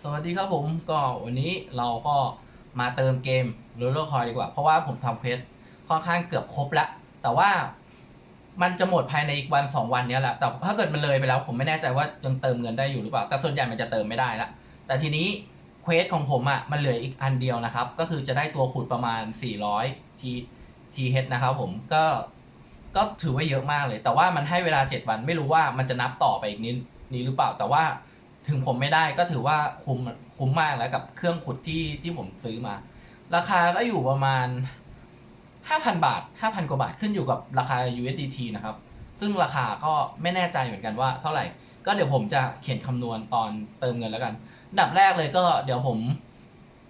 สวัสดีครับผมก็วันนี้เราก็มาเติมเกมโรลเลอร์คอยดีกว่า เพราะว่าผมทำเควสค่อนข้างเกือบครบแล้ว แต่ว่ามันจะหมดภายในอีกวันสองวันนี้แหละแต่ถ้าเกิดมันเลยไปแล้ว ผมไม่แน่ใจว่ายังเติมเงินได้อยู่หรือเปล่า แต่ส่วนใหญ่มันจะเติมไม่ได้ละแต่ทีนี้เควสของผมอะมันเหลืออีกอันเดียวนะครับ ก็คือจะได้ตัวขุดประมาณ 400 T T H นะครับผมก็ก็ถือว่าเยอะมากเลย แต่ว่ามันให้เวลา 7 วันไม่รู้ว่ามันจะนับต่อไปอีกนี้นี้หรือเปล่าแต่ว่า ถึงผมไม่ได้ก็ถือว่าคุ้มคุ้มมากแล้วกับเครื่องขุดที่ที่ผมซื้อมา ราคาก็อยู่ประมาณ 5,000 บาท 5,000 กว่าบาทขึ้นอยู่กับราคา USDT นะครับ ซึ่งราคาก็ไม่แน่ใจเหมือนกันว่าเท่าไหร่ ก็เดี๋ยวผมจะเขียนคำนวณตอนเติมเงินแล้วกันดับแรกเลยก็เดี๋ยวผม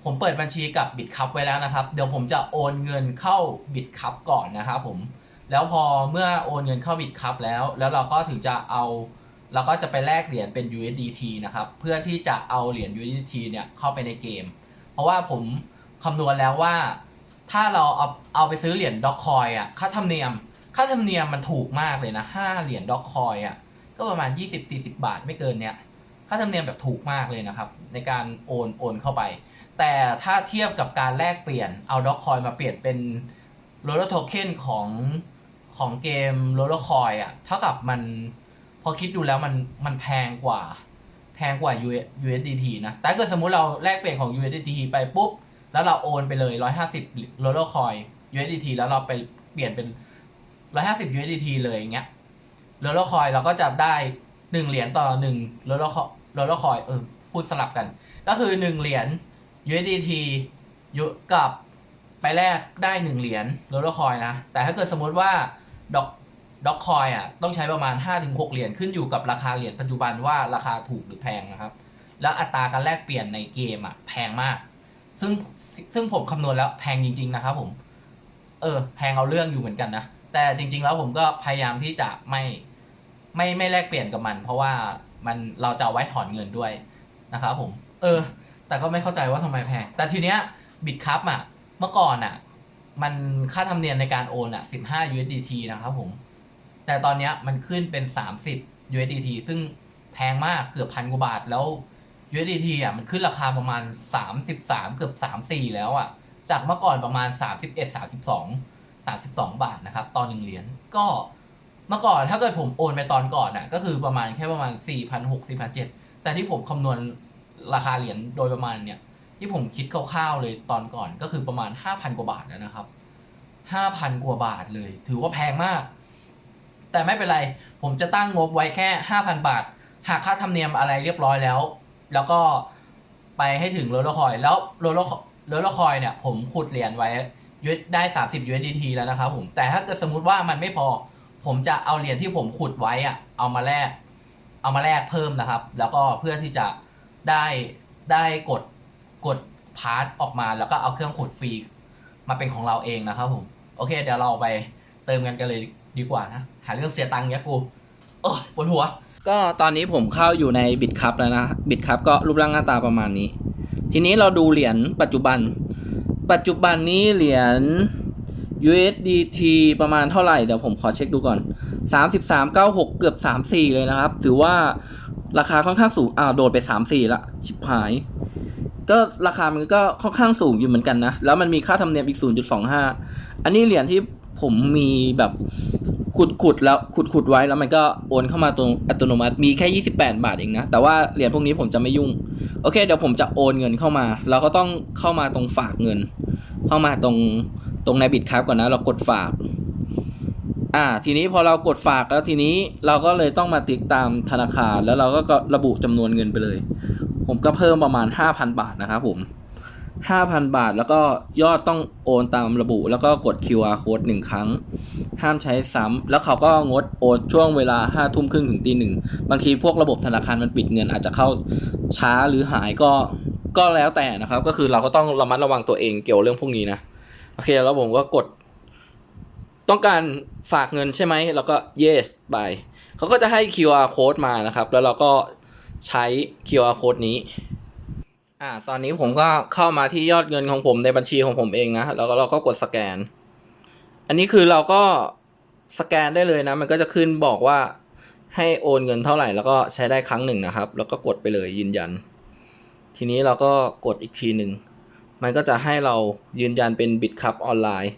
ผมเปิดบัญชีกับบิตคัพไว้แล้วนะครับ เดี๋ยวผมจะโอนเงินเข้าบิตคัพก่อนนะครับผม แล้วพอเมื่อโอนเงินเข้าบิตคัพแล้ว แล้วเราก็ถึงจะเอา เราก็จะไปแลกเหรียญเป็น USDT นะครับ เพื่อที่จะเอาเหรียญ USDT เนี่ยเข้าไปในเกม เพราะว่าผมคำนวณแล้วว่า ถ้าเราเอาเอาไปซื้อเหรียญด็อกคอยอะค่าธรรมเนียม ค่าธรรมเนียมมันถูกมากเลยนะห้าเหรียญด็อกคอยอะก็ประมาณ 20-40 บาทไม่เกินเนี้ยค่าธรรมเนียมแบบถูกมากเลยนะครับ ในการโอนโอนเข้าไป แต่ถ้าเทียบกับการแลกเปลี่ยนเอาด็อกคอยมาเปลี่ยนเป็นโรลลอร์โทเค็นของของเกมโรลลอร์คอยอะเท่ากับมัน พอคิดดูแล้วมันมันแพงกว่า แพงกว่า U S D T นะ แต่ถ้าเกิดสมมุติเราแลกเปลี่ยนของ USDT ไปปุ๊บ แล้วเราโอนไปเลย 150โรลเลอร์คอย USDT แล้วเราไปเปลี่ยนเป็น 150 USDT เลยอย่างเงี้ยโรลเลอร์คอยเราก็จะได้1เหรียญต่อ1โรลเลอร์โรลเลอร์คอยเออพูดสลับกัน ก็คือ 1 เหรียญ USDT กับไปแลกได้ 1 เหรียญโรลเลอร์คอยนะ แต่ถ้าเกิดสมมุติว่าดอก ด็อกคอยอะต้องใช้ประมาณ 5-6 เหรียญขึ้นอยู่กับราคาเหรียญปัจจุบันว่าราคาถูกหรือแพงนะครับ แล้วอัตราการแลกเปลี่ยนในเกมอะแพงมาก ซึ่งซึ่งผมคำนวณแล้วแพงจริง ๆ นะครับผม เออ แพงเอาเรื่องอยู่เหมือนกันนะ แต่จริง ๆ แล้วผมก็พยายามที่จะไม่ไม่ไม่แลกเปลี่ยนกับมัน เพราะว่ามันเราจะาไว้ถอนเงินด้วยนะครับผม เออ แต่ก็ไม่เข้าใจว่าทำไมแพง แต่ทีเนี้ยบิตคัพอะเมื่อก่อนอะ มันค่าธรรมเนียมในการโอนอะ15 USDT นะครับผม แต่ตอนนี้มันขึ้นเป็น 30 USDT ซึ่งแพงมากเกือบพันกว่าบาทแล้ว USDT อะมันขึ้นราคาประมาณ 33 เกือบ 34 แล้วอะ จากเมื่อก่อนประมาณ 31 32 32 บาทนะครับตอนหนึ่งเหรียญก็เมื่อก่อนถ้าเกิดผมโอนไปตอนก่อนอะก็คือประมาณแค่ประมาณ 4,600 4,700แต่ที่ผมคำนวณราคาเหรียญโดยประมาณเนี่ย ที่ผมคิดคร่าวๆเลยตอนก่อนก็คือประมาณ 5,000 กว่าบาทแล้วนะครับ 5,000 กว่าบาทเลย ถือว่าแพงมาก แต่ไม่เป็นไร ผมจะตั้งงบไว้แค่ 5,000 บาท หากค่าธรรมเนียมอะไรเรียบร้อยแล้ว แล้วก็ไปให้ถึงโรลเลอร์คอยแล้วโรลเลอร์โรลเลอร์คอยเนี่ย ผมขุดเหรียญไว้ยึดได้ 30 USDT แล้วนะครับผม แต่ถ้าเกิดสมมติว่ามันไม่พอ ผมจะเอาเหรียญที่ผมขุดไว้อะเอามาแลก เอามาแลกเพิ่มนะครับ แล้วก็เพื่อที่จะได้ได้กดกดพาร์ทออกมา แล้วก็เอาเครื่องขุดฟรีมาเป็นของเราเองนะครับผม โอเค เดี๋ยวเราไปเติมกันกันเลย ดีกว่านะ หาเรื่องเสียตังค์เนี้ยกูโอ้ยปวดหัว ก็ตอนนี้ผมเข้าอยู่ในบิตคัพแล้วนะบิตคัพก็รูปร่างหน้าตาประมาณนี้ ทีนี้เราดูเหรียญปัจจุบัน ปัจจุบันนี้เหรียญ USDT ประมาณเท่าไหร่ เดี๋ยวผมขอเช็คดูก่อน 3396 เกือบ 34 เลยนะครับ ถือว่าราคาค่อนข้างสูง อ่าวโดดไป 34 ละ ชิบหาย ก็ราคามันก็ค่อนข้างสูงอยู่เหมือนกันนะ แล้วมันมีค่าธรรมเนียมอีก 0.25 อันนี้เหรียญที่ ผมมีแบบขุดขุดๆแล้วขุดขุดๆไว้แล้วมันก็โอนเข้ามาตรงอัตโนมัติมีแค่ 28 บาทเองนะ แต่ว่าเหรียญพวกนี้ผมจะไม่ยุ่ง โอเค เดี๋ยวผมจะโอนเงินเข้ามา เราก็ต้องเข้ามาตรงฝากเงิน เข้ามาตรงตรงในบิตครับก่อนนะ เรากดฝาก อ่า ทีนี้พอเรากดฝากแล้วทีนี้เราก็เลยต้องมาติดตามธนาคารแล้วเราก็ระบุจำนวนเงินไปเลย ผมก็เพิ่มประมาณ 5,000 บาทนะครับผม 5,000 บาท แล้วก็ยอดต้องโอนตามระบุ แล้วก็กด QR code หนึ่งครั้ง ห้ามใช้ซ้ำ แล้วเขาก็งดโอนช่วงเวลาห้าทุ่มครึ่งถึงตีหนึ่งบางทีพวกระบบธนาคารมันปิดเงินอาจจะเข้าช้าหรือหายก็ก็แล้วแต่นะครับ ก็คือเราก็ต้องระมัดระวังตัวเองเกี่ยวเรื่องพวกนี้นะ โอเค แล้วผมก็กด ต้องการฝากเงินใช่ไหม แล้วก็ yes ไป เขาก็จะให้ QR code มานะครับ แล้วเราก็ใช้ QR code นี้ อ่า ตอนนี้ผมก็เข้ามาที่ยอดเงินของผมในบัญชีของผมเองนะ แล้วก็เราก็กดสแกน อันนี้คือเราก็สแกนได้เลยนะ มันก็จะขึ้นบอกว่าให้โอนเงินเท่าไหร่ แล้วก็ใช้ได้ครั้งหนึ่งนะครับ แล้วก็กดไปเลยยืนยัน ทีนี้เราก็กดอีกทีหนึ่ง มันก็จะให้เรายืนยันเป็นบิตคับออนไลน์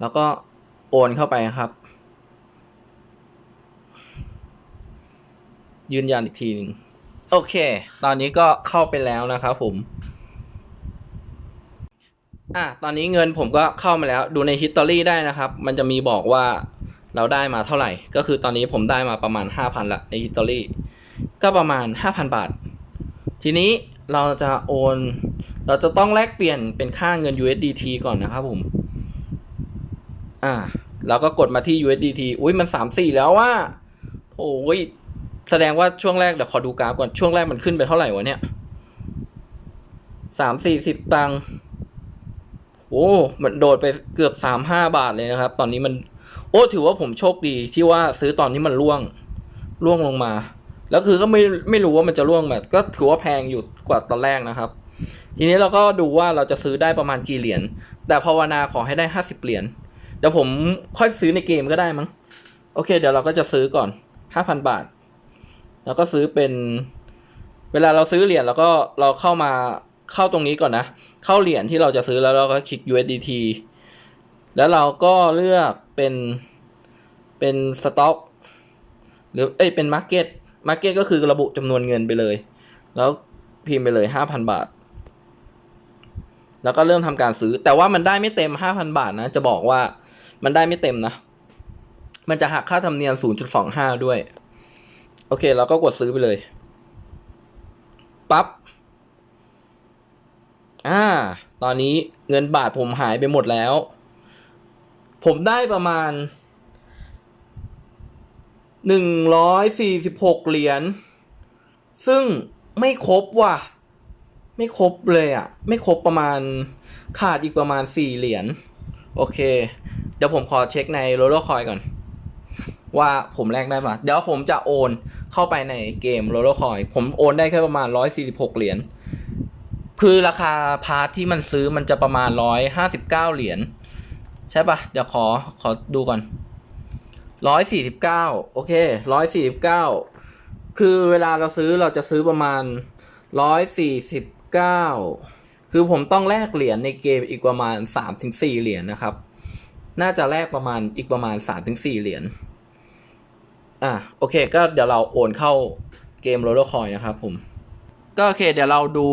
แล้วก็โอนเข้าไปครับ ยืนยันอีกทีหนึ่ง โอเค ตอนนี้ก็เข้าไปแล้วนะครับผม อะ ตอนนี้เงินผมก็เข้ามาแล้ว ดูในฮิตตอรี่ได้นะครับ มันจะมีบอกว่าเราได้มาเท่าไหร่ ก็คือตอนนี้ผมได้มาประมาณ 5,000ละในฮิตตอรี่ก็ประมาณ 5,000 บาท ทีนี้เราจะโอน เราจะต้องแลกเปลี่ยนเป็นค่าเงิน USDT ก่อนนะครับผม อ่า เราก็กดมาที่ USDT อุ้ยมันสามสี่แล้วว่า โอ้ย แสดงว่าช่วงแรกเดี๋ยวขอดูกราฟก่อน ช่วงแรกมันขึ้นไปเท่าไหร่วะเนี่ยสามสี่สิบตังค์โอ้ มันโดดไปเกือบสามห้าบาทเลยนะครับ ตอนนี้มัน โอ้ ถือว่าผมโชคดีที่ว่าซื้อตอนที่มันร่วง ร่วงลงมา แล้วคือก็ไม่ไม่รู้ว่ามันจะร่วงแบบ ก็ถือว่าแพงอยู่กว่าตอนแรกนะครับ ทีนี้เราก็ดูว่าเราจะซื้อได้ประมาณกี่เหรียญ แต่ภาวนาขอให้ได้ห้าสิบเหรียญ เดี๋ยวผมค่อยซื้อในเกมก็ได้มั้ง โอเค เดี๋ยวเราก็จะซื้อก่อนห้าพันบาท แล้วก็ซื้อเป็น เวลาเราซื้อเหรียญแล้วก็เราเข้ามาเข้าตรงนี้ก่อนนะ เข้าเหรียญที่เราจะซื้อแล้วเราก็คลิก USDT แล้วเราก็เลือกเป็นเป็นสต็อกหรือเอ้ยเป็นมาร์เก็ตมาร์เก็ตก็คือระบุจำนวนเงินไปเลย แล้วพิมพ์ไปเลยห้าพันบาท แล้วก็เริ่มทำการซื้อ แต่ว่ามันได้ไม่เต็มห้าพันบาทนะ จะบอกว่ามันได้ไม่เต็มนะ มันจะหักค่าธรรมเนียมศูนย์จุดสองห้าด้วย โอเค เราก็กดซื้อไปเลย ปั๊บ อ่า ตอนนี้เงินบาทผมหายไปหมดแล้ว ผมได้ประมาณหนึ่งร้อยสี่สิบหกเหรียญ ซึ่งไม่ครบว่ะ ไม่ครบเลยอะ่ะ ไม่ครบประมาณขาดอีกประมาณสี่เหรียญ โอเค เดี๋ยวผมขอเช็คในโรลเลอร์คอยก่อน ว่าผมแลกได้ปะเดี๋ยวผมจะโอนเข้าไปในเกมโรลเลอร์คอยผมโอนได้แค่ประมาณร้อยสี่สิบหกเหรียญ คือราคาพาร์ทที่มันซื้อมันจะประมาณร้อยห้าสิบเก้าเหรียญ ใช่ปะเดี๋ยวขอขอดูก่อนร้อยสี่สิบเก้าโอเคร้อยสี่สิบเก้าคือเวลาเราซื้อเราจะซื้อประมาณร้อยสี่สิบเก้าคือผมต้องแลกเหรียญในเกมอีกประมาณสามถึงสี่เหรียญนะครับ น่าจะแลกประมาณอีกประมาณสามถึงสี่เหรียญ อะโอเค ก็เดี๋ยวเราโอนเข้าเกมโรลเลอร์คอยนะครับผม ก็โอเค เดี๋ยวเราดู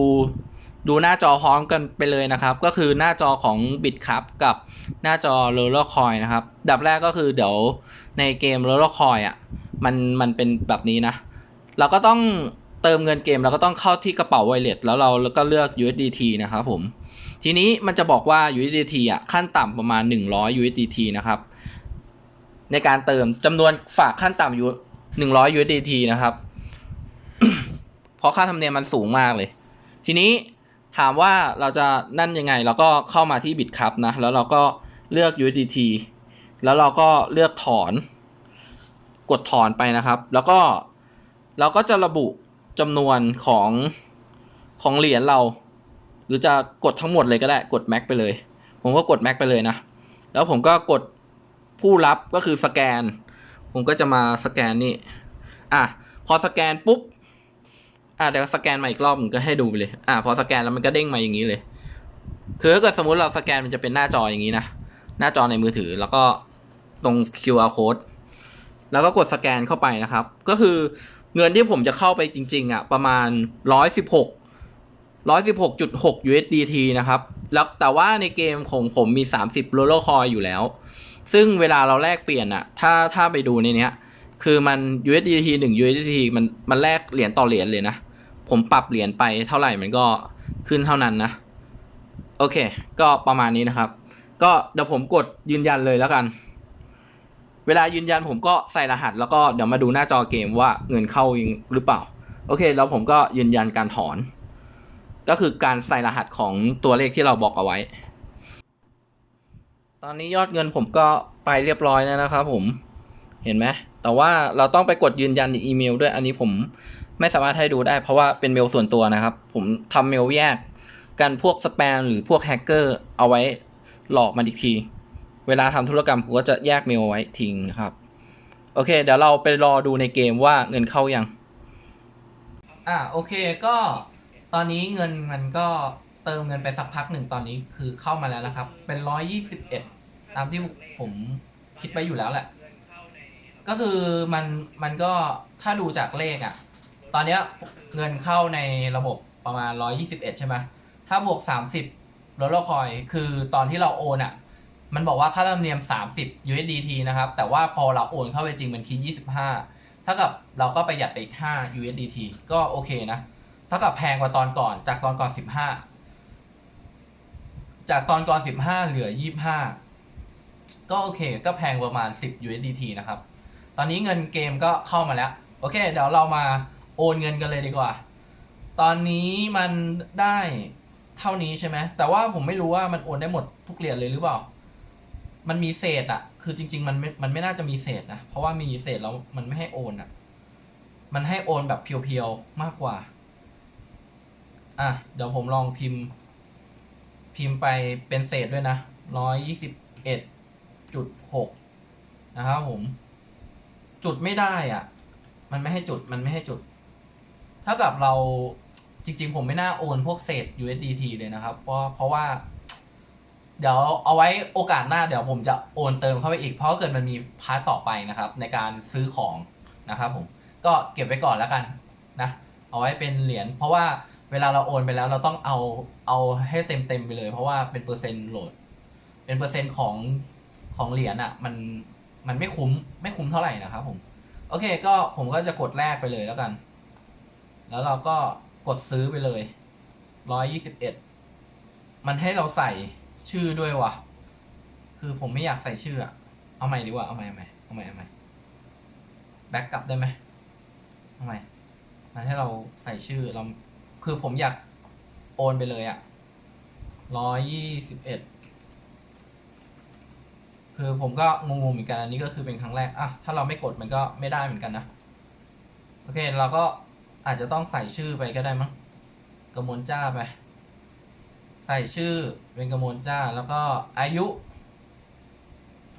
ดูหน้าจอพร้อมกันไปเลยนะครับ ก็คือหน้าจอของ Bit ครับกับหน้าจอ Roller Coin นะครับ ดับแรกก็คือเดี๋ยวในเกม Roller Coin อะมันมันเป็นแบบนี้นะ เราก็ต้องเติมเงินเกมเราก็ต้องเข้าที่กระเป๋า Wallet แล้วเราแล้วก็เลือก USDT นะครับผม ทีนี้มันจะบอกว่า USDT อะขั้นต่ำประมาณ 100 USDT นะครับ ในการเติมจำนวนฝากขั้นต่ำอยู่100 USDT นะครับ เพราะค่าธรรมเนียมมันสูงมากเลย ทีนี้ถามว่าเราจะนั่นยังไง เราก็เข้ามาที่บิตครับนะ แล้วเราก็เลือก USDT แล้วเราก็เลือกถอน กดถอนไปนะครับ แล้วก็เราก็จะระบุจำนวนของของเหรียญเรา หรือจะกดทั้งหมดเลยก็ได้ กดแม็กไปเลย ผมก็กดแม็กไปเลยนะ แล้วผมก็กด ผู้รับก็คือสแกน ผมก็จะมาสแกนนี่ อะ พอสแกนปุ๊บ อะเดี๋ยวสแกนมาอีกรอบมันก็ให้ดูไปเลย อะ พอสแกนแล้วมันก็เด้งมาอย่างนี้เลย คือถ้าเกิดสมมติเราสแกนมันจะเป็นหน้าจออย่างนี้นะ หน้าจอในมือถือแล้วก็ตรง QR code แล้วก็กดสแกนเข้าไปนะครับ ก็คือเงินที่ผมจะเข้าไปจริง ๆ อะ ประมาณ 116 116.6 USDT นะครับ แล้วแต่ว่าในเกมของผมมี 30 roller coin อยู่แล้ว ซึ่งเวลาเราแลกเปลี่ยนอะถ้าถ้าไปดูในเนี้ย คือมัน USDT 1 USDT มันมันแลกเหรียญต่อเหรียญเลยนะ ผมปรับเหรียญไปเท่าไหร่มันก็ขึ้นเท่านั้นนะ โอเค ก็ประมาณนี้นะครับ ก็เดี๋ยวผมกดยืนยันเลยแล้วกัน เวลายืนยันผมก็ใส่รหัส แล้วก็เดี๋ยวมาดูหน้าจอเกมว่าเงินเข้าหรือเปล่า โอเค แล้วผมก็ยืนยันการถอน ก็คือการใส่รหัสของตัวเลขที่เราบอกเอาไว้ ตอนนี้ยอดเงินผมก็ไปเรียบร้อยแล้วนะครับผมเห็นไหมแต่ว่าเราต้องไปกดยืนยันอีเมลด้วยอันนี้ผมไม่สามารถให้ดูได้ เพราะว่าเป็นเมลส่วนตัวนะครับ ผมทำเมลแยกกันพวกสแปมหรือพวกแฮกเกอร์เอาไว้หลอกมันอีกที เวลาทำธุรกรรมผมก็จะแยกเมลไว้ทิ้งครับโอเค เดี๋ยวเราไปรอดูในเกมว่าเงินเข้ายัง อ่าโอเคก็ตอนนี้เงินมันก็ เติมเงินไปสักพักหนึ่งตอนนี้คือเข้ามาแล้วนะครับ เป็นร้อยยี่สิบเอ็ดตามที่ผมคิดไปอยู่แล้วแหละ ก็คือมันมันก็ถ้าดูจากเลขอะ่ะ ตอนเนี้ยเงินเข้าในระบบประมาณ121ใช่ไหมถ้าบวก30ลดละคอยคือตอนที่เราโอนอะ่ะ มันบอกว่าค่าธรรมเนียม 30 USDT นะครับ แต่ว่าพอเราโอนเข้าไปจริงมันคิด 25ถ้ากับเราก็ประหยัดไปอีก 5 USDT ก็โอเคนะถ้ากับแพงกว่าตอนก่อนจากตอนก่อน 15 จากตอนก่อน 15 เหลือ 25 ก็โอเค ก็แพงประมาณ 10 USDT นะครับ ตอนนี้เงินเกมก็เข้ามาแล้ว โอเค เดี๋ยวเรามาโอนเงินกันเลยดีกว่า ตอนนี้มันได้เท่านี้ใช่ไหม แต่ว่าผมไม่รู้ว่ามันโอนได้หมดทุกเหรียญเลยหรือเปล่า มันมีเศษอะคือจริง ๆ มันไม่มันไม่น่าจะมีเศษนะ เพราะว่ามีเศษแล้วมันไม่ให้โอนอะมันให้โอนแบบเพียวๆ มากกว่า อะ เดี๋ยวผมลองพิมพ์ พิมพ์ไปเป็นเศษด้วยนะร้อยยี่สิบเอ็ดจุดหกนะครับผม จุดไม่ได้อะ มันไม่ให้จุดมันไม่ให้จุดถ้ากับเราจริง ๆ ผมไม่น่าโอนพวกเศษ USDT เลยนะครับ เพราะเพราะว่า เดี๋ยวเอาไว้โอกาสหน้าเดี๋ยวผมจะโอนเติมเข้าไปอีก เพราะเกิดมันมีพาร์ตต่อไปนะครับ ในการซื้อของนะครับผม ก็เก็บไว้ก่อนแล้วกันนะ เอาไว้เป็นเหรียญเพราะว่า เวลาเราโอนไปแล้วเราต้องเอาเอาให้เต็มเต็มไปเลย เพราะว่าเป็นเปอร์เซ็นต์โหลด เป็นเปอร์เซ็นต์ของของเหรียญอะ มันมันไม่คุ้มไม่คุ้มเท่าไหร่นะครับผมโอเคก็ผมก็จะกดแรกไปเลยแล้วกัน แล้วเราก็กดซื้อไปเลยร้อยยี่สิบเอ็ดมันให้เราใส่ชื่อด้วยวะคือผมไม่อยากใส่ชื่ออะเอาใหม่ดีกว่าเอาใหม่เอาใหม่เอาใหม่เอาใหม่แบ็กกลับได้ไหมเอาใหม่มันให้เราใส่ชื่อเรา คือผมอยากโอนไปเลยอะร้อยยี่สิบเอ็ดคือผมก็งงๆเหมือนกันอันนี้ก็คือเป็นครั้งแรกอะถ้าเราไม่กดมันก็ไม่ได้เหมือนกันนะโอเคเราก็อาจจะต้องใส่ชื่อไปก็ได้มั้งกระมวลจ้าไป ใส่ชื่อเป็นกระมวลจ้าแล้วก็อายุ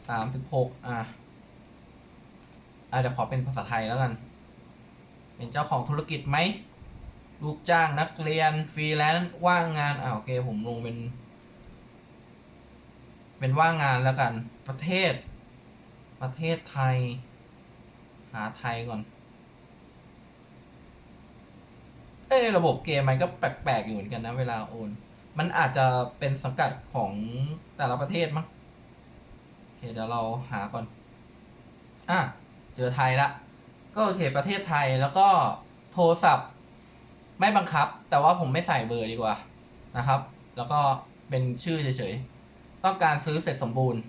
สามสิบหกอะอะเดี๋ยวขอเป็นภาษาไทยแล้วกัน เป็นเจ้าของธุรกิจไหม ลูกจ้างนักเรียนฟรีแลนซ์ว่างงานอ่าโอเคผมลงเป็น เป็นว่างงานแล้วกัน ประเทศ ประเทศไทย หาไทยก่อน เอ้ระบบเกมมันก็แปลกๆอยู่เหมือนกันนะเวลาโอน มันอาจจะเป็นสังกัดของแต่ละประเทศมั้งโอเคเดี๋ยวเราหาก่อน อะ เจอไทยละก็โอเคประเทศไทยแล้วก็โทรศัพท์ ไม่บังคับ แต่ว่าผมไม่ใส่เบอร์ดีกว่านะครับ แล้วก็เป็นชื่อเฉยๆ ต้องการซื้อเสร็จสมบูรณ์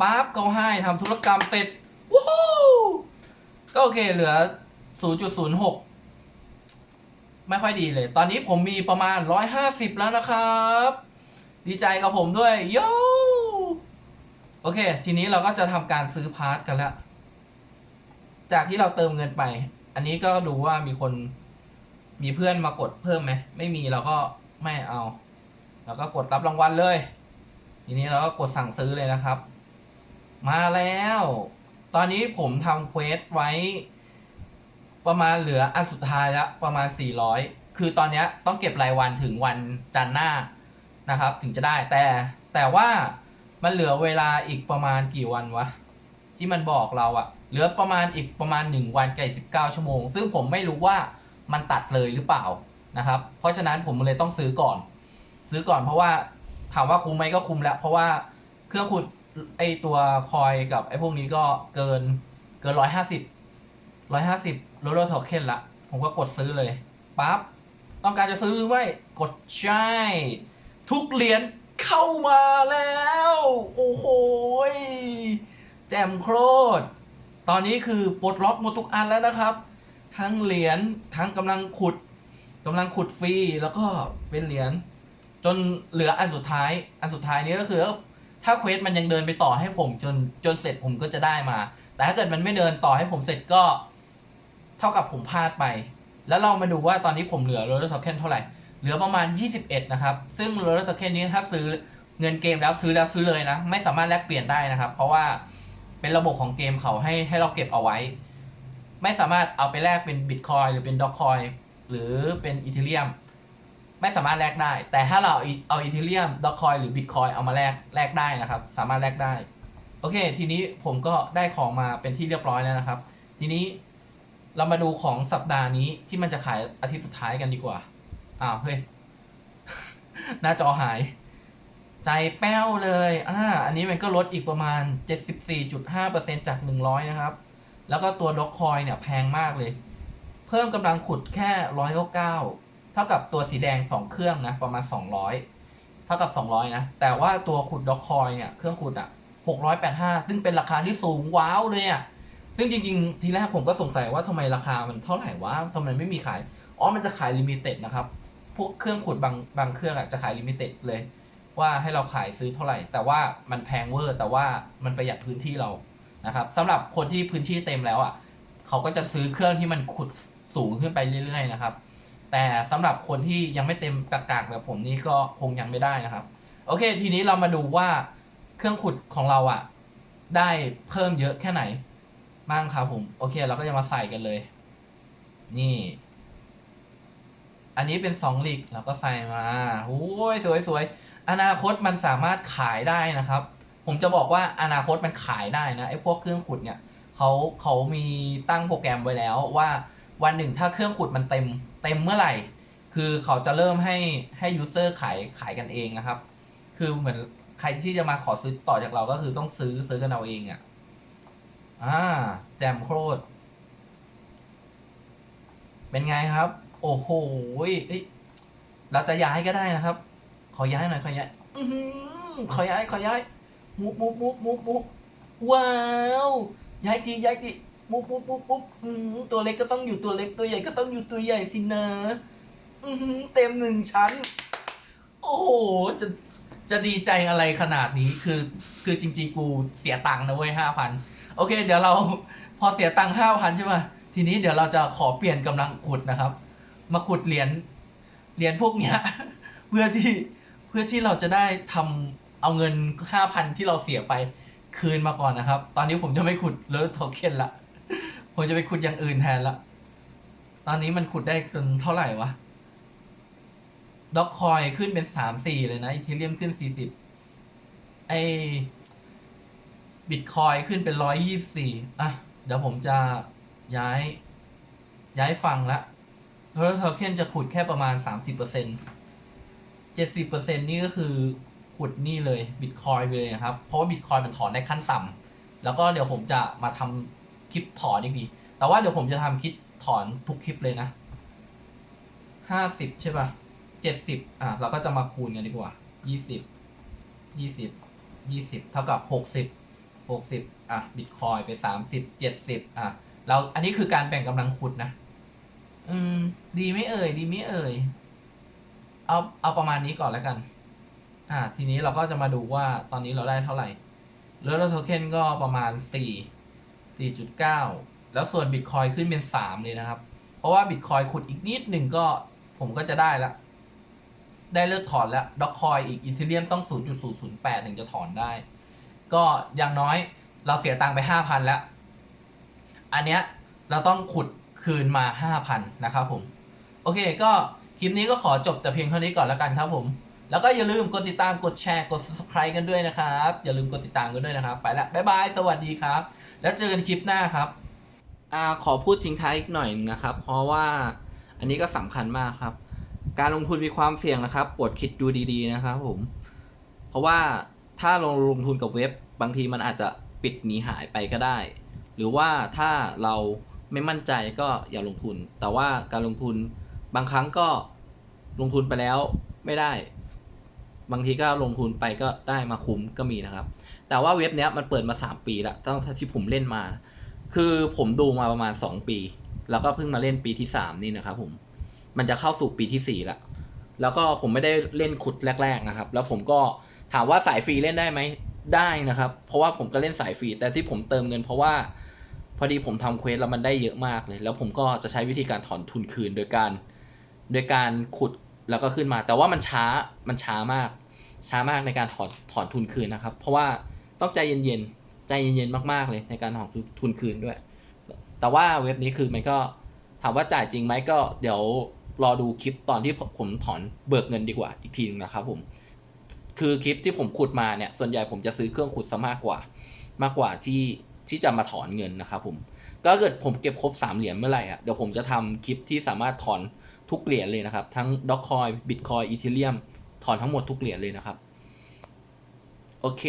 ปั๊บเขาให้ทำธุรกรรมเสร็จว้าวก็โอเคเหลือ 0.06 ไม่ค่อยดีเลย ตอนนี้ผมมีประมาณ 150 แล้วนะครับ ดีใจกับผมด้วยโย่โอเค ทีนี้เราก็จะทำการซื้อพาร์ทกันแล้ว จากที่เราเติมเงินไป อันนี้ก็ดูว่ามีคน มีเพื่อนมากดเพิ่มไหมไม่มีเราก็ไม่เอาเราก็กดรับรางวัลเลย ทีนี้เราก็กดสั่งซื้อเลยนะครับ มาแล้ว ตอนนี้ผมทำเควสไว้ ประมาณเหลืออันสุดท้ายแล้วประมาณ 400 คือตอนนี้ต้องเก็บรายวันถึงวันจันทร์หน้านะครับ ถึงจะได้แต่แต่ว่ามันเหลือเวลาอีกประมาณกี่วันวะ ที่มันบอกเราอะเหลือประมาณอีกประมาณ 1 วันกับอีก19 ชั่วโมง ซึ่งผมไม่รู้ว่า มันตัดเลยหรือเปล่านะครับ เพราะฉะนั้นผมเลยต้องซื้อก่อน ซื้อก่อนเพราะว่าถามว่าคุ้มไหมก็คุ้มแล้ว เพราะว่าเครื่องขุดไอตัวคอยกับไอพวกนี้ก็เกินเกินร้อยห้าสิบร้อยห้าสิบโรลเลอร์โทเค็นละ ผมก็กดซื้อเลยปั๊บต้องการจะซื้อหรือไม่กดใช่ ทุกเหรียญเข้ามาแล้ว โอ้โหแจ่มโครดตอนนี้คือปลดล็อกหมดทุกอันแล้วนะครับ ทั้งเหรียญทั้งกำลังขุดกำลังขุดฟรีแล้วก็เป็นเหรียญจนเหลืออันสุดท้าย อันสุดท้ายนี้ก็คือ ถ้าเควสมันยังเดินไปต่อให้ผมจนจนเสร็จผมก็จะได้มา แต่ถ้าเกิดมันไม่เดินต่อให้ผมเสร็จก็ เท่ากับผมพลาดไป แล้วเรามาดูว่าตอนนี้ผมเหลือโรลเลอร์โทเค็นเท่าไหร่เหลือประมาณ 21 นะครับ ซึ่งโรลเลอร์โทเค็นนี้ถ้าซื้อเงินเกมแล้วซื้อแล้วซื้อเลยนะ ไม่สามารถแลกเปลี่ยนได้นะครับ เพราะว่าเป็นระบบของเกมเขาให้ให้เราเก็บเอาไว้ ไม่สามารถเอาไปแลกเป็นบิตคอยหรือเป็นด็อกคอยหรือเป็นอีเทเรียมไม่สามารถแลกได้ แต่ถ้าเราเอาอีเทเรียมด็อกคอยหรือบิตคอยเอามาแลกแลกได้นะครับ สามารถแลกได้ โอเค ทีนี้ผมก็ได้ของมาเป็นที่เรียบร้อยแล้วนะครับ ทีนี้เรามาดูของสัปดาห์นี้ที่มันจะขายอาทิตย์สุดท้ายกันดีกว่า อ้าวเฮ้ย หน้าจอหาย ใจแป้วเลย อ่า อันนี้มันก็ลดอีกประมาณ 74.5%จาก 100 นะครับ แล้วก็ตัวด็อกคอยเนี่ยแพงมากเลย เพิ่มกำลังขุดแค่199เก้าเท่ากับตัวสีแดง2เครื่องนะประมาณ200เท่ากับ200นะ แต่ว่าตัวขุดด็อกคอยเนี่ยเครื่องขุดอะ685ซึ่งเป็นราคาที่สูงว้าวเลยอะซึ่งจริงๆ ทีแรกผมก็สงสัยว่าทำไมราคามันเท่าไหร่วะทำไมไม่มีขาย อ๋อ มันจะขายลิมิเต็ดนะครับ พวกเครื่องขุดบางบางเครื่องอะจะขายลิมิเต็ดเลย ว่าให้เราขายซื้อเท่าไหร่ แต่ว่ามันแพงเวอร์ แต่ว่ามันประหยัดพื้นที่เรา นะครับสำหรับคนที่พื้นที่เต็มแล้วอะเขาก็จะซื้อเครื่องที่มันขุดสูงขึ้นไปเรื่อยๆนะครับ แต่สำหรับคนที่ยังไม่เต็มกากๆแบบผมนี่ก็คงยังไม่ได้นะครับ โอเค ทีนี้เรามาดูว่าเครื่องขุดของเราอะ ได้เพิ่มเยอะแค่ไหนบ้างครับผมโอเค เราก็จะมาใส่กันเลย นี่ อันนี้เป็นสองลิกเราก็ใส่มาโอ้ยสวยสวยอนาคตมันสามารถขายได้นะครับ ผมจะบอกว่าอนาคตมันขายได้นะไอ้พวกเครื่องขุดเนี่ยเขาเขามีตั้งโปรแกรมไว้แล้วว่าวันหนึ่งถ้าเครื่องขุดมันเต็มเต็มเมื่อไหร่ คือเขาจะเริ่มให้ให้ยูเซอร์ขายขายกันเองนะครับ คือเหมือนใครที่จะมาขอซื้อต่อจากเราก็คือต้องซื้อซื้อกันเอาเองอะ่ะอ่าแจมโคตรเป็นไงครับ โอ้โหเอ้ยเราจะย้ายก็ได้นะครับ ขอย้ายหน่อยขอย้ายขอย้ายขอย้าย มุบมุบมุบมุบมุบว้าวย้ายทีย้ายทีมุบมุบมุบมุบตัวเล็กก็ต้องอยู่ตัวเล็กตัวใหญ่ก็ต้องอยู่ตัวใหญ่สินะอื้อหือเต็มหนึ่งชั้น โอ้โหจะจะดีใจอะไรขนาดนี้คือ คือจริง ๆ กูเสียตังค์นะเว้ยห้าพันโอเค เดี๋ยวเราพอเสียตังค์ห้าพันใช่ไหมทีนี้เดี๋ยวเราจะขอเปลี่ยนกำลังขุดนะครับ มาขุดเหรียญเหรียญพวกเนี้ย เพื่อที่เพื่อที่เราจะได้ทำ เอาเงินห้าพันที่เราเสียไปคืนมาก่อนนะครับ ตอนนี้ผมจะไม่ขุดเลอโทเค็นละ ผมจะไปขุดอย่างอื่นแทนละ ตอนนี้มันขุดได้จนเท่าไหร่วะ ด็อกคอยขึ้นเป็นสามสี่เลยนะอีเทเรียมขึ้นสี่สิบไอบิตคอยขึ้นเป็นร้อยยี่สี่อะ เดี๋ยวผมจะย้าย ย้ายฝั่งละแล้วโทเค็นจะขุดแค่ประมาณสามสิบเปอร์เซ็นเจ็ดสิบเปอร์เซ็นนี่ก็คือ ขุดนี่เลยบิตคอยเลยนะครับ เพราะว่าบิตคอยมันถอนได้ขั้นต่ำแล้วก็เดี๋ยวผมจะมาทำคลิปถอนอีกทีแต่ว่าเดี๋ยวผมจะทำคลิปถอนทุกคลิปเลยนะห้าสิบใช่ป่ะเจ็ดสิบอะเราก็จะมาคูณกันดีกว่ายี่สิบยี่สิบยี่สิบเท่ากับหกสิบหกสิบอะบิตคอยไปสามสิบเจ็ดสิบอะเราอันนี้คือการแบ่งกำลังขุดนะ อืม ดีไม่เอ่ย ดีไม่เอ่ย เอาเอาประมาณนี้ก่อนแล้วกัน อะทีนี้เราก็จะมาดูว่าตอนนี้เราได้เท่าไหร่แล้วโทเค็นก็ประมาณสี่สี่จุดเก้าแล้วส่วนบิตคอยขึ้นเป็นสามเลยนะครับ เพราะว่าบิตคอยขุดอีกนิดหนึ่งก็ผมก็จะได้ละ ได้เลิกถอนแล้วด็อกคอยอีกอีเทเรียมต้อง 0.008ถึงจะถอนได้ ก็อย่างน้อยเราเสียตังค์ไป 5,000 แล้ว อันเนี้ยเราต้องขุดคืนมา 5,000 นะครับผม โอเคก็คลิปนี้ก็ขอจบแต่เพียงเท่านี้ก่อนแล้วกันครับผม แล้วก็อย่าลืมกดติดตามกดแชร์กด subscribe กันด้วยนะครับ อย่าลืมกดติดตามกันด้วยนะครับ ไปละบ๊ายบาย สวัสดีครับ แล้วเจอกันคลิปหน้าครับอ่าขอพูดทิ้งท้ายอีกหน่อยนะครับ เพราะว่าอันนี้ก็สำคัญมากครับ การลงทุนมีความเสี่ยงนะครับโปรดคิดดูดีๆนะครับผม เพราะว่าถ้าลงลงทุนกับเว็บบางทีมันอาจจะปิดหนีหายไปก็ได้ หรือว่าถ้าเราไม่มั่นใจก็อย่าลงทุน แต่ว่าการลงทุนบางครั้งก็ลงทุนไปแล้วไม่ได้ บางทีก็ลงทุนไปก็ได้มาคุ้มก็มีนะครับ แต่ว่าเว็บเนี้ยมันเปิดมา 3 ปีแล้วตั้งแต่ที่ผมเล่นมา คือผมดูมาประมาณ 2 ปี แล้วก็เพิ่งมาเล่นปีที่ 3 นี่นะครับผมมันจะเข้าสู่ปีที่4ล้วแล้วก็ผมไม่ได้เล่นขุดแรก ๆนะครับ แล้วผมก็ถามว่าสายฟรีเล่นได้ไหมได้นะครับ เพราะว่าผมก็เล่นสายฟรีแต่ที่ผมเติมเงิน เพราะว่าพอดีผมทำเควสแล้วมันได้เยอะมากเลย แล้วผมก็จะใช้วิธีการถอนทุนคืนโดยการ โดยการขุด แล้วก็ขึ้นมา แต่ว่ามันช้ามันช้ามาก ช้ามากในการถอนถอนทุนคืนนะครับ เพราะว่าต้องใจเย็นๆใจเย็นๆมากๆเลยในการถอนทุนคืนด้วย แต่ว่าเว็บนี้คือมันก็ถามว่าจ่ายจริงไหมก็เดี๋ยวรอดูคลิปตอนที่ผมถอนเบิกเงินดีกว่าอีกทีนึงนะครับ ผม คือคลิปที่ผมขุดมาเนี่ย ส่วนใหญ่ผมจะซื้อเครื่องขุดซะมากกว่า มากกว่าที่ที่จะมาถอนเงินนะครับผมก็เกิดผมเก็บครบสามเหรียญเมื่อไหร่อะเดี๋ยวผมจะทำคลิปที่สามารถถอน ทุกเหรียญเลยนะครับ ทั้งด็อกคอยบิตคอยอีเทเรียมถอนทั้งหมดทุกเหรียญเลยนะครับ โอเค